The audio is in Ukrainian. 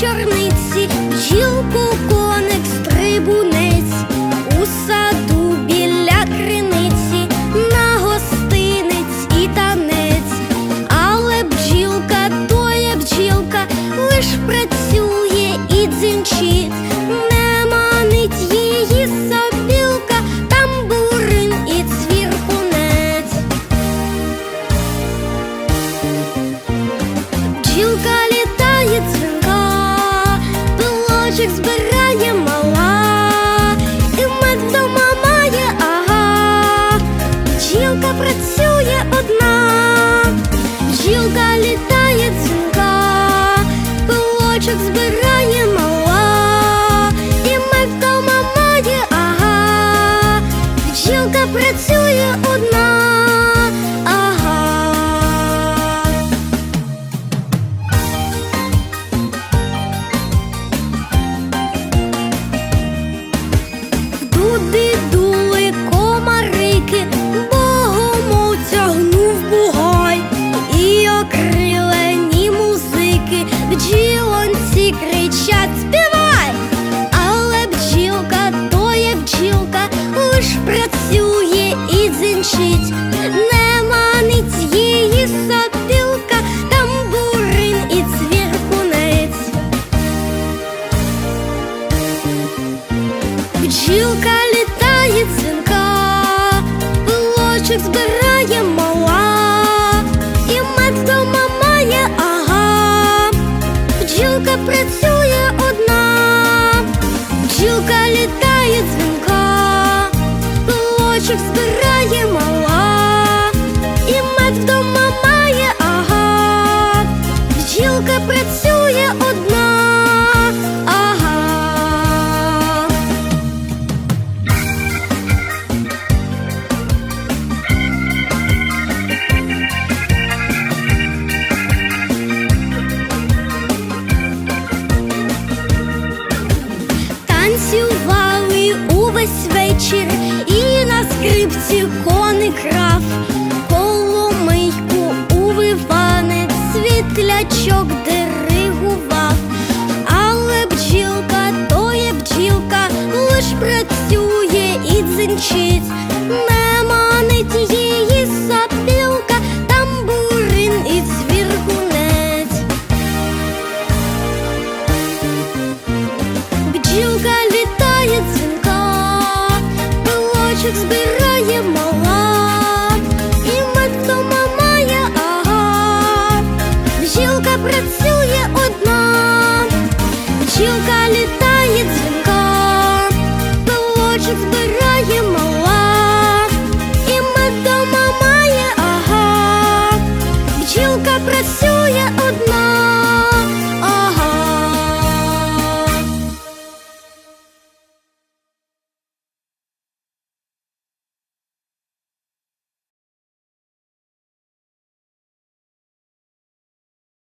чорний. садочок збирає мала, і мед вдома має, ага, бджілка працює одна, жілка літає дзвінка, пилочок збирає мала, і мед вдома має, ага, бджілка працює одна. працює і дзинчить, не манить її сопілка, тамбурин і цвіркунець. Бджілка літає цвинка, пилочок збирає. танцювали увесь вечір, і на скрипці коник грав Коломийку увиванець світлячок.